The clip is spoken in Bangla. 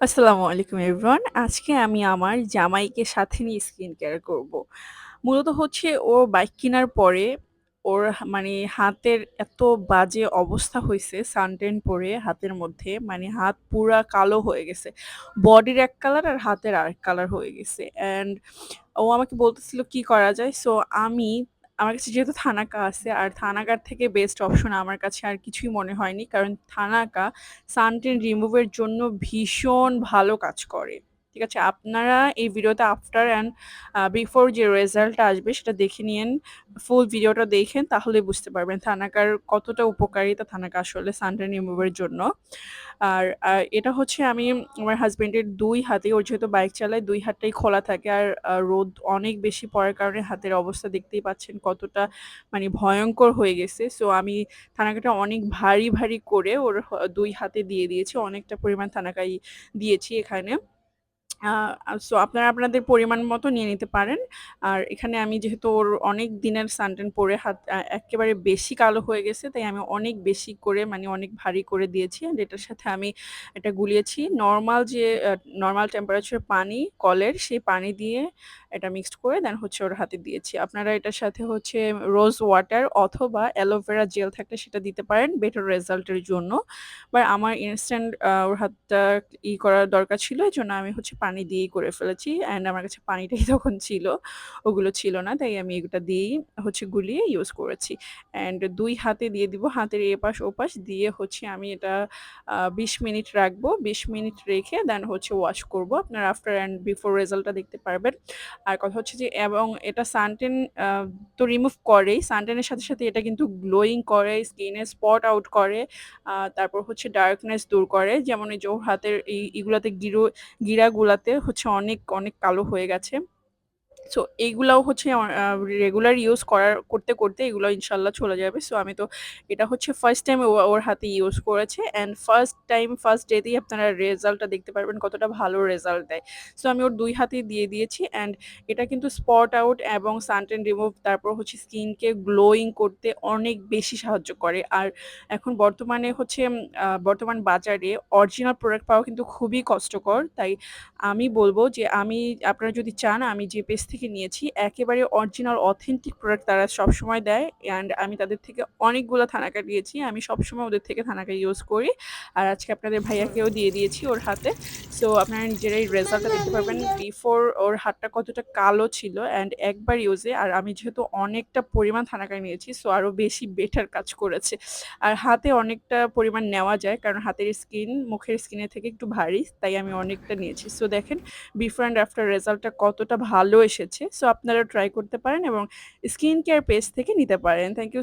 আসসালামু আলাইকুম এভরিওয়ান। আজকে আমি আমার জামাইকে সাথে নিয়ে স্কিন কেয়ার করব। মূলত হচ্ছে ও বাইক কেনার পরে ওর মানে হাতের এত বাজে অবস্থা হয়েছে সানটেন পরে হাতের মধ্যে, মানে হাত পুরা কালো হয়ে গেছে। বডির এক কালার আর হাতের আরেক কালার হয়ে গেছে। অ্যান্ড ও আমাকে বলতেছিল কি করা যায়? সো আমি আমার কাছে যেহেতু থানাকা আছে, আর থানাকার থেকে বেস্ট অপশন আমার কাছে আর কিছুই মনে হয়নি। কারণ থানাকা, সানটেন রিমুভের জন্য ভীষণ ভালো কাজ করে। ঠিক আছে? আপনারা এই ভিডিওতে আফটার অ্যান্ড বিফোর যে রেজাল্টটা আসবে সেটা দেখে নিয়েন। ফুল ভিডিওটা দেখেন তাহলে বুঝতে পারবেন থানাকার কতটা উপকারিতা থানাকা আসলে সানটেন রিমুভ এর জন্য। আর এটা হচ্ছে আমি আমার হাজব্যান্ডের দুই হাতে ওর যেহেতু বাইক চালায় দুই হাতটাই খোলা থাকে আর রোদ অনেক বেশি পড়ার কারণে হাতের অবস্থা দেখতেই পাচ্ছেন কতটা মানে ভয়ঙ্কর হয়ে গেছে। সো আমি থানাকাটা অনেক ভারী, ভারী করে ওর দুই হাতে দিয়ে দিয়েছি। অনেকটা পরিমাণ থানাকাই দিয়েছি এখানে। সো আপনারা আপনাদের পরিমাণ মতো নিয়ে নিতে পারেন। আর এখানে আমি যেহেতু ওর অনেক দিনের সানটেন পরে হাত একেবারে বেশি কালো হয়ে গেছে, তাই আমি অনেক বেশি করে মানে অনেক ভারী করে দিয়েছি। অ্যান্ড এটার সাথে আমি এটা গুলিয়েছি নর্মাল যে নর্মাল টেম্পারেচার পানি, কলের, সেই পানি দিয়ে এটা মিক্সড করে দেন হচ্ছে ওর হাতে দিয়েছি। আপনারা এটার সাথে হচ্ছে রোজ ওয়াটার অথবা অ্যালোভেরা জেল থাকলে সেটা দিতে পারেন বেটার রেজাল্টের জন্য। বাট আমার ইনস্ট্যান্ট ওর হাতটা ই করার দরকার ছিল। এই জন্য আমি হচ্ছে পানি দিয়েই করে ফেলেছি। অ্যান্ড আমার কাছে পানিটাই তখন ছিল। ওগুলো ছিল না। তাই আমি এগুটা দিয়েই হচ্ছে গুলিয়ে ইউজ করেছি। অ্যান্ড দুই হাতে দিয়ে দিব। হাতের এপাশ ওপাশ দিয়ে হচ্ছে আমি এটা বিশ মিনিট রাখব। ২০ মিনিট রেখে দেন হচ্ছে ওয়াশ করব। আপনারা আফটার অ্যান্ড বিফোর রেজাল্টটা দেখতে পারবেন। আর কথা হচ্ছে যে এবং এটা সানটেন তো রিমুভ করেই। সানটেনের সাথে, সাথে এটা কিন্তু গ্লোয়িং করে, স্কিনে স্পট আউট করে। তারপর হচ্ছে ডার্কনেস দূর করে। যেমন এই ওর হাতের এই ইগুলাতে গিরো গিরাগুলাতে হচ্ছে অনেক, অনেক কালো হয়ে গেছে। সো এইগুলাও হচ্ছে রেগুলার ইউজ করার করতে, করতে এগুলো ইনশাল্লাহ চলে যাবে। সো আমি তো এটা হচ্ছে ফার্স্ট টাইম ওর হাতে ইউজ করেছে। অ্যান্ড ফার্স্ট টাইম ফার্স্ট ডেতেই আপনারা রেজাল্টটা দেখতে পারবেন কতটা ভালো রেজাল্ট দেয়। সো আমি ওর দুই হাতেই দিয়ে দিয়েছি। অ্যান্ড এটা কিন্তু স্পট আউট এবং সানটেন রিমুভ তারপর হচ্ছে স্কিনকে গ্লোয়িং করতে অনেক বেশি সাহায্য করে। আর এখন বর্তমানে হচ্ছে বর্তমান বাজারে অরিজিনাল প্রোডাক্ট পাওয়া কিন্তু খুবই কষ্টকর। তাই আমি বলব যে আমি আপনারা যদি চান আমি যে পেজ থেকে নিয়েছি একেবারে অরিজিনাল অথেন্টিক প্রোডাক্ট তারা সবসময় দেয়। অ্যান্ড আমি তাদের থেকে অনেকগুলো থানাকা নিয়েছি। আমি সবসময় ওদের থেকে থানাকা ইউজ করি। আর আজকে আপনাদের ভাইয়াকেও দিয়ে দিয়েছি ওর হাতে। সো আপনারা নিজেরাই রেজাল্টটা দেখতে পারবেন। বিফোর ওর হাতটা কতটা কালো ছিল অ্যান্ড একবার ইউজে আর আমি যেহেতু অনেকটা পরিমাণ থানাকা নিয়েছি সো আরও বেশি বেটার কাজ করেছে। আর হাতে অনেকটা পরিমাণ নেওয়া যায়, কারণ হাতের স্কিন মুখের স্কিনের থেকে একটু ভারী। তাই আমি অনেকটা নিয়েছি। সো দেখেন বিফোর অ্যান্ড আফটার রেজাল্টটা কতটা ভালো এসেছে। সো আপনারা ট্রাই করতে পারেন এবং স্কিন কেয়ার পেজ থেকে নিতে পারেন। Thank you